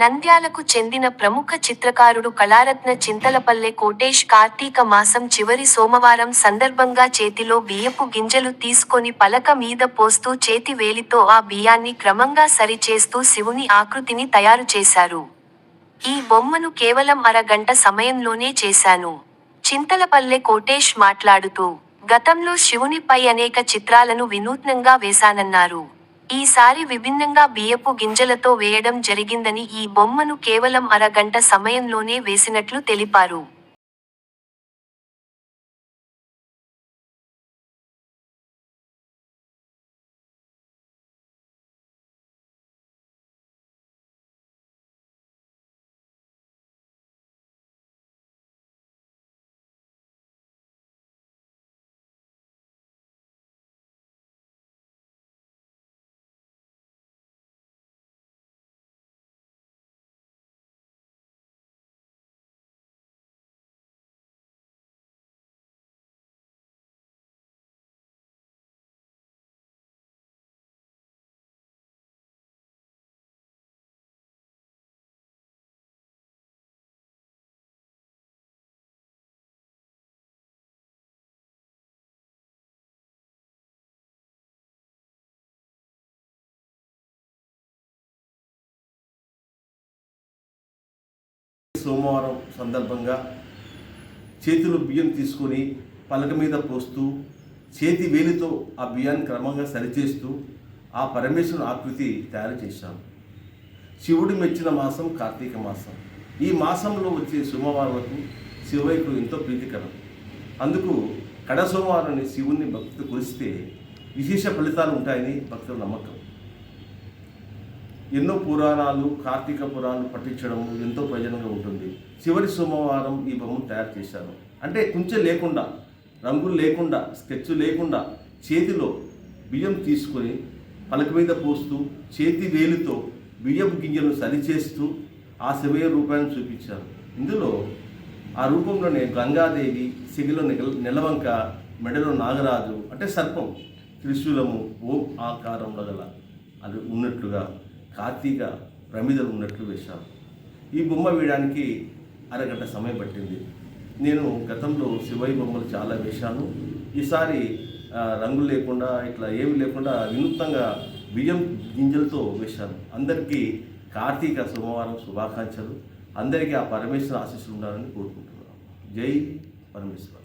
నంద్యాలకు చెందిన ప్రముఖ చిత్రకారుడు కళారత్న చింతలపల్లె కోటేష్ కార్తీక మాసం చివరి సోమవారం సందర్భంగా చేతిలో బియ్యపు గింజలు తీసుకొని పలక మీద పోస్తూ చేతి వేలితో ఆ బియ్యాన్ని క్రమంగా సరిచేస్తూ శివుని ఆకృతిని తయారు చేశారు. ఈ బొమ్మను కేవలం అరగంట సమయంలోనే చేశాను. చింతలపల్లె కోటేష్ మాట్లాడుతూ గతంలో శివునిపై అనేక చిత్రాలను వినూత్నంగా వేశానన్నారు. ఈసారి విభిన్నంగా బియ్యపు గింజలతో వేయడం జరిగిందని ఈ బొమ్మను కేవలం అరగంట సమయంలోనే వేసినట్లు తెలిపారు. సోమవారం సందర్భంగా చేతిలో బియ్యం తీసుకొని పలక మీద పోస్తూ చేతి వేలితో ఆ బియ్యాన్ని క్రమంగా సరిచేస్తూ ఆ పరమేశ్వరుని ఆకృతి తయారు చేశాం. శివుడు మెచ్చిన మాసం కార్తీక మాసం. ఈ మాసంలో వచ్చే సోమవారాలకు శివయ్యకు ఎంతో ప్రీతికరం. అందుకు కడ సోమవారాన్ని శివుణ్ణి భక్తితో కొలిస్తే విశేష ఫలితాలు ఉంటాయని భక్తుల నమ్మకం. ఎన్నో పురాణాలు కార్తీక పురాణాలు పఠించడం ఎంతో ప్రయోజనంగా ఉంటుంది. చివరి సోమవారం ఈ బొమ్మను తయారు చేశారు. అంటే కొంచెం లేకుండా రంగులు లేకుండా స్కెచ్ లేకుండా చేతిలో బియ్యం తీసుకొని పలక మీద పోస్తూ చేతి వేలుతో బియ్యపు గింజలను సరిచేస్తూ ఆ శివయ్య రూపాన్ని చూపించారు. ఇందులో ఆ రూపంలోనే గంగాదేవి సిగిలో నిగ- నెలవంక మెడలో నాగరాజు అంటే సర్పం త్రిశూలము ఓం ఆకారంలో గల అది ఉన్నట్లుగా కార్తీక ప్రమిదలు ఉన్నట్లు వేశాను ఈ బొమ్మ వేయడానికి అరగంట సమయం పట్టింది. నేను గతంలో శివయ్య బొమ్మలు చాలా వేశాను. ఈసారి రంగులు లేకుండా ఇట్లా ఏమి లేకుండా వినూత్నంగా బియ్యం గింజలతో వేశాను. అందరికీ కార్తీక సోమవారం శుభాకాంక్షలు. అందరికీ ఆ పరమేశ్వర ఆశీస్సులు ఉండాలని కోరుకుంటున్నాను. జై పరమేశ్వర.